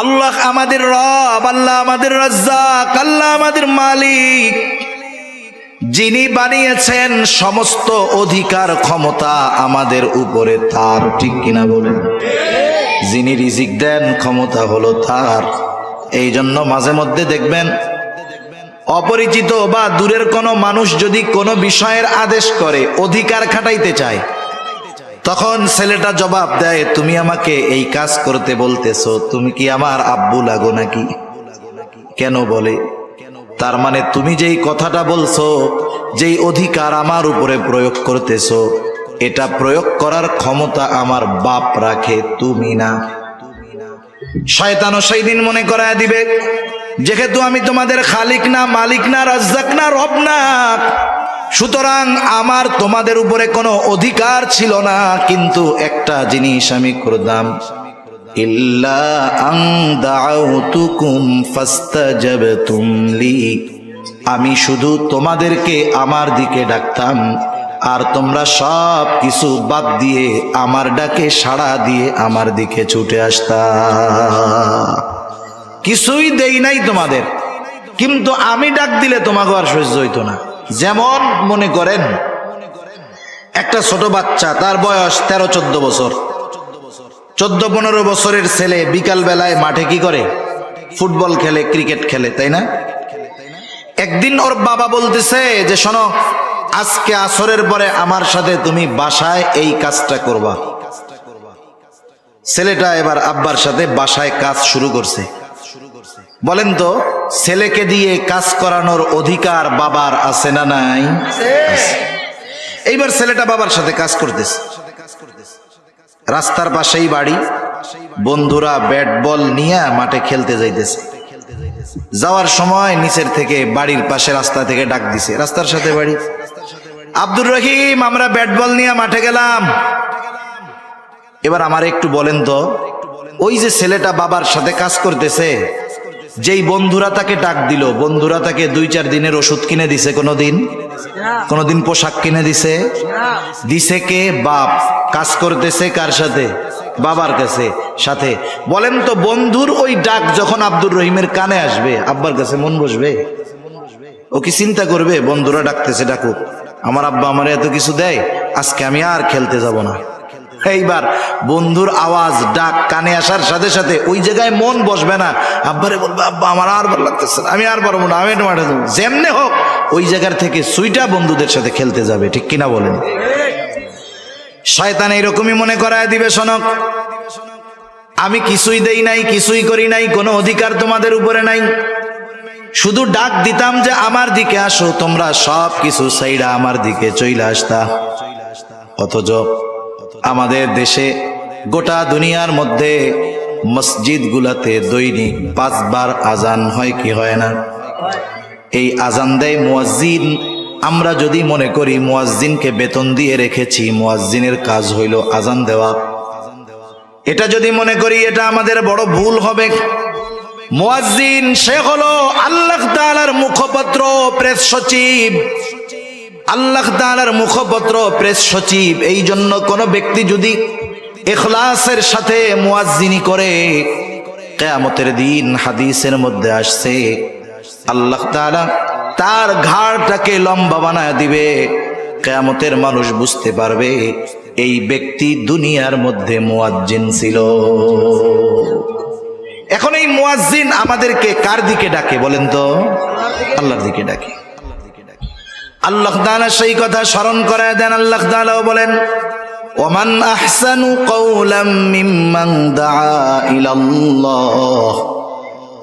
আল্লাহ আমাদের রব, আল্লাহ আমাদের রাজ্জাক, আল্লাহ আমাদের মালিক। যিনি বানিয়েছেন সমস্ত অধিকার ক্ষমতা আমাদের উপরে তার, ঠিক কিনা বলেন? যিনি রিজিক দেন, ক্ষমতা হলো তার। এই জন্য মাঝে মধ্যে দেখবেন, অপরিচিত বা দূরের কোনো মানুষ যদি কোনো বিষয়ের আদেশ করে, অধিকার খাটাইতে চায় তখন ছেলেটা জবাব দেয়, তুমি আমাকে এই কাজ করতে বলতেছো, তুমি কি আমার আব্বু লাগো নাকি? কেন বলে, তার মানে তুমি যেই কথাটা বলছো, যেই অধিকার আমার উপরে প্রয়োগ করতেছো, এটা প্রয়োগ করার ক্ষমতা আমার বাপ রাখে, তুমি না। শয়তানও সেই দিন মনে করায় দিবে, যেহেতু আমি তোমাদের খালিক না, মালিক না, রাজ্জাক না, রব না সুতরাং আমার তোমাদের উপরে কোনো অধিকার ছিল না, কিন্তু একটা জিনিস আমি করতাম ইল্লা আং আমি শুধু তোমাদেরকে আমার দিকে ডাকতাম, আর তোমরা সব কিছু বাদ দিয়ে আমার ডাকে সাড়া দিয়ে আমার দিকে ছুটে আসতা। কিছুই দেই নাই তোমাদের, কিন্তু আমি ডাক দিলে তোমাকে আর সহ্য হইতো না। যেমন মনে করেন, একটা ছোট বাচ্চা, তার বয়স তেরো, চোদ্দ বছর। চোদ্দ, পনেরো বছরের ছেলে বিকাল বেলায় মাঠে কি করে? ফুটবল খেলে, ক্রিকেট খেলে, তাই না? একদিন ওর বাবা বলতেছে যে, শোনো, আজকে আসরের পরে আমার সাথে তুমি বাসায় এই কাজটা করবা। ছেলেটা এবার আব্বার সাথে বাসায় কাজ শুরু করছে। বলেন তো ছেলেকে দিয়ে কাজ করানোর অধিকার বাবার আছে না নাই? এইবার ছেলেটা বাবার সাথে কাজ করতেছে। রাস্তার পাশেই বাড়ি। বন্ধুরা ব্যাট বল নিয়ে মাঠে খেলতে যাইতেছে। যাওয়ার সময় নিচের থেকে বাড়ির পাশে রাস্তা থেকে ডাক দিছে। রাস্তার সাথে বাড়ি। আব্দুর রহিম আমরা ব্যাট বল নিয়ে মাঠে গেলাম। এবার আমার একটু বলেন তো ওই যে ছেলেটা বাবার সাথে কাজ করতেছে যেই বন্ধুরা তাকে ডাক দিল, বন্ধুরা তাকে দুই চার দিনের ওষুধ কিনে দিছে কোনো কোনোদিন? কোনোদিন পোশাক কিনে দিছে? দিছে কে? বাপ। কাজ করতেছে কার সাথে? বাবার কাছে, সাথে। বলেন তো, বন্ধুর ওই ডাক যখন আব্দুর রহিমের কানে আসবে, আব্বার কাছে মন বসবে? ও কি চিন্তা করবে? বন্ধুরা ডাকতেছে, ডাকুক। আমার আব্বা আমার এত কিছু দেয়, আজকে আমি আর খেলতে যাব না। এইবার বন্ধুর আওয়াজ ডাক কানে আসার সাথে সাথে ওই জায়গায় মন বসবে না। আব্বারে বলবে আব্বা আমার আর ভালো লাগতেছে না, আমি আর পারব না আমি মাঠে যাব। যেমনে হোক ওই জায়গার থেকে সুইটা বন্ধুদের সাথে খেলতে যাবে ঠিক কিনা বলেন? শয়তান এইরকমই মনে করায় দিবে শোনক। আমি কিছুই দেই নাই কিছুই করি নাই কোনো অধিকার তোমাদের উপরে নাই। শুধু ডাক দিতাম যে আমার দিকে আসো তোমরা সব কিছু সাইডা আমার দিকে চইলা আসতা। অথচ আমাদের দেশে গোটা দুনিয়ার মধ্যে মসজিদ গুলাতে দৈনিক পাঁচবার আজান হয় কি হয় না? এই আজান দেয় মুয়াজ্জিন। আমরা যদি মনে করি মুয়াজ্জিনকে বেতন দিয়ে রেখেছি, মুয়াজ্জিনের কাজ হইল আজান দেওয়া। এটা যদি মনে করি এটা আমাদের বড় ভুল হবে। মুয়াজ্জিন সে হলো আল্লাহ তাআলার মুখপত্র, প্রেস সচিব। আল্লাহ তাআলার মুখপত্র, প্রেস সচিব এই জন্য কোন ব্যক্তি যদি এখলাসের সাথে মুয়াজ্জিনি করে, কেয়ামতের দিন হাদিসের মধ্যে আসছে, আল্লাহ তাআলা তার ঘাড়টাকে লম্বা বানায় দিবে, কেয়ামতের মানুষ বুঝতে পারবে, এই ব্যক্তি দুনিয়ার মধ্যে মুয়াজ্জিন ছিল। এখন এই মুয়াজ্জিন আমাদেরকে কার দিকে ডাকে বলেন তো? আল্লাহর দিকে ডাকে। আল্লাহ তাআলা সেই কথা স্মরণ করায় দেন। আল্লাহ তাআলাও বলেন, ওমান আহসানু কওলাম ইলাল্লাহ।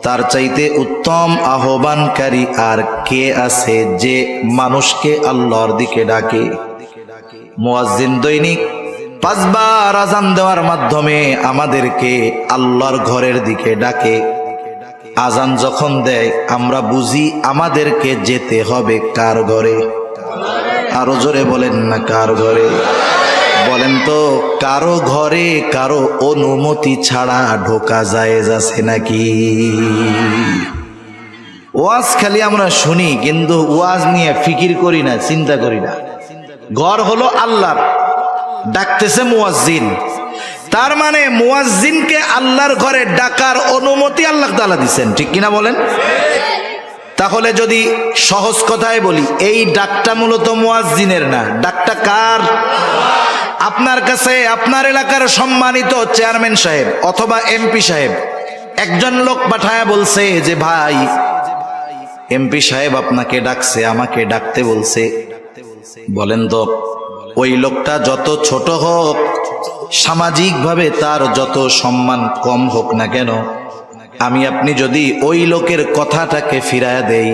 তার চাইতে উত্তম আহ্বানকারী আর কে আছে যে মানুষকে আল্লাহর দিকে ডাকে? মুয়াজ্জিন দৈনিক পাঁচবার আজান দেওয়ার মাধ্যমে আমাদেরকে আল্লাহর ঘরের দিকে ডাকে। আজান যখন দেয়, আমরা বুঝি আমাদেরকে যেতে হবে কার ঘরে? আরও জোরে বলেন না কার ঘরে? বলেন তো, কারও ঘরে কারও অনুমতি ছাড়া ঢোকা যায় যাচ্ছে নাকি? ওয়াজ খালি আমরা শুনি, কিন্তু ওয়াজ নিয়ে ফিকির করি না, চিন্তা করি না। ঘর হলো আল্লাহর, ডাকতেছে মুয়াজ্জিন। তার মানে মুয়াজ্জিনকে আল্লাহর ঘরে ডাকার অনুমতি আল্লাহ তাআলা দিচ্ছেন ঠিক কিনা বলেন? তাহলে যদি সহজ কথায় বলি, এই ডাকটা মূলত মুয়াজ্জিনের না, ডাকটা কার? আপনার কাছে, আপনার এলাকার সম্মানিত চেয়ারম্যান সাহেব অথবা এমপি সাহেব, একজন লোক পাঠায় বলছে যে, ভাই, এমপি সাহেব আপনাকে ডাকছে, আমাকে ডাকতে বলছে। বলেন তো, ওই লোকটা যত ছোট হোক সামাজিকভাবে তার যত সম্মান কম হোক না কেন, আমি আপনি যদি ওই লোকের কথাটাকে ফিরায় দেই,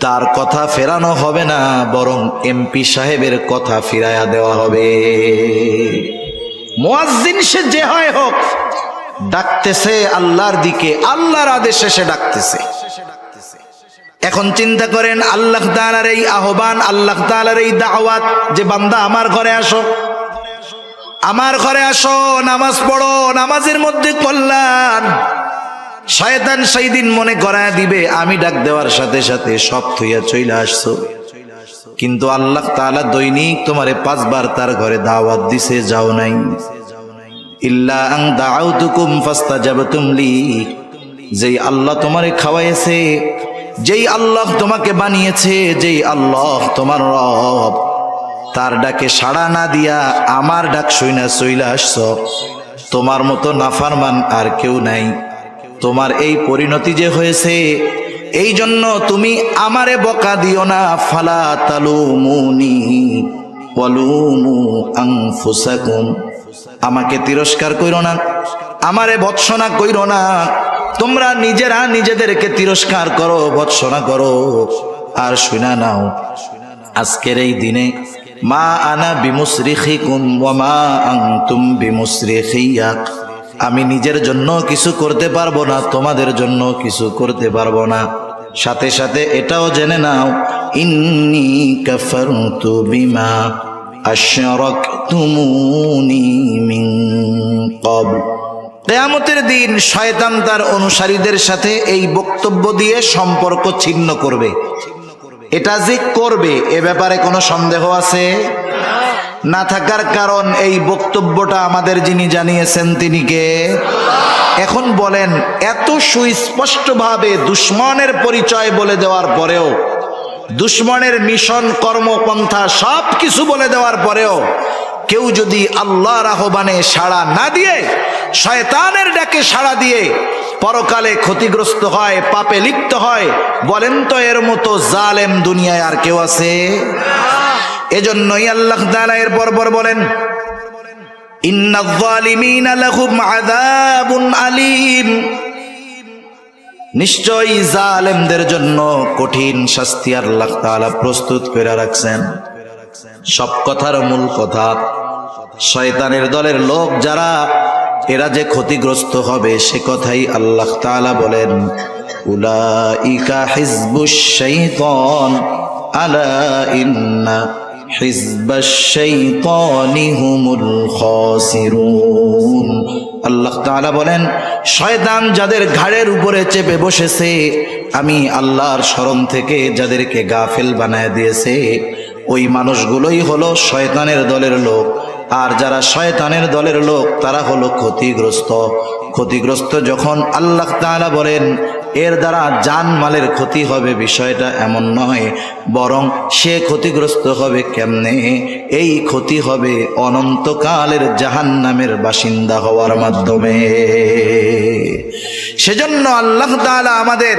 তার কথা ফেরানো হবে না, বরং এমপি সাহেবের কথা ফিরায়া দেওয়া হবে। সে যে হয় হোক, ডাকতেছে আল্লাহর দিকে, আল্লাহর আদেশে সে ডাকতেছে। এখন চিন্তা করেন, আল্লাহ তাআলার এই আহ্বান, আল্লাহ তাআলার এই দাওয়াত, যে বান্দা আমার ঘরে আসো আমার ঘরে আসো, নামাজ পড়ো, নামাজের মধ্যে কল্যাণ। শয়তান সেই দিন মনে করায় দিবে, আমি ডাক দেওয়ার সাথে সাথে সব থইয়া চইলে আসছো। কিন্তু আল্লাহ তাআলা দৈনিক তোমারে পাঁচবার তার ঘরে দাওয়াত দিছে, যাও নাই। ইল্লা আং দাউতুকুম ফাস্তাজাবতুম লি। যেই আল্লাহ তোমারে খাওয়াইছে, যেই আল্লাহ তোমাকে বানিয়েছে, যেই আল্লাহ তোমার রব। তার ডাকে সাড়া না দিয়া আমার ডাক শুইনা চইলা আসছ। তোমার মতো নাফারমান আর কেউ নাই। তোমার এই পরিণতি যে হয়েছে এই জন্য তুমি আমারে বকা দিও না। ফালা তালুমুনি ওয়ালুমু আমাকে তিরস্কার কইরো না, আমারে বৎসনা কইরো না। তোমরা নিজেরা নিজেদেরকে তিরস্কার করো, ভৎসনা করো। আর শুনা নাও। আজকের এই দিনে মা আনা মা আমি নিজের জন্য কিছু করতে পারব না, তোমাদের জন্য কিছু করতে পারব না। সাথে সাথে এটাও জেনে নাও, ইন্নি বিমা আশরাকতুমুনি মিন ক্বাবল। কেয়ামতের দিন শয়তান তার অনুসারীদের সাথে এই বক্তব্য দিয়ে সম্পর্ক ছিন্ন করবে। এটা যে করবে, এ ব্যাপারে কোনো সন্দেহ আছে? না থাকার কারণ এই বক্তব্যটা আমাদের যিনি জানিয়েছেন তিনি কে? এখন বলেন, এত সুস্পষ্টভাবে দুশ্মনের পরিচয় বলে দেওয়ার পরেও, দুশ্মনের মিশন, কর্মপন্থা সব কিছু বলে দেওয়ার পরেও, কেউ যদি আল্লাহর আহ্বানে সাড়া না দিয়ে, শয়তানের ডাকে সাড়া দিয়ে পরকালে ক্ষতিগ্রস্ত হয়, পাপে লিপ্ত হয়। বলেন তো এর মতো জালেম দুনিয়ায় আর কেউ আছে? এজন্যই আল্লাহ তাআলা এর পরপর বলেন লাহুম নিশ্চয়ই জালেমদের জন্য কঠিন শাস্তি আল্লাহ তাআলা প্রস্তুত করে রাখছেন। সব কথার মূল কথা, শয়তানের দলের লোক যারা এরা যে ক্ষতিগ্রস্ত হবে, সে কথাই আল্লাহ তাআলা বলেন, উলাইকা হিজবুশ শাইতান, আলা ইন্না আল্লাহ বলেন, শয়তান যাদের ঘাড়ের উপরে চেপে বসেছে, আমি আল্লাহর স্মরণ থেকে যাদেরকে গাফেল বানায় দিয়েছে, ওই মানুষগুলোই হলো শয়তানের দলের লোক। আর যারা শয়তানের দলের লোক, তারা হলো ক্ষতিগ্রস্ত। ক্ষতিগ্রস্ত যখন আল্লাহ তাআলা বলেন, এর দ্বারা জান মালের ক্ষতি হবে বিষয়টা এমন নয়, বরং সে ক্ষতিগ্রস্ত হবে কেমনে? এই ক্ষতি হবে অনন্তকালের জাহান নামের বাসিন্দা হওয়ার মাধ্যমে। সেজন্য আল্লাহ তাআলা আমাদের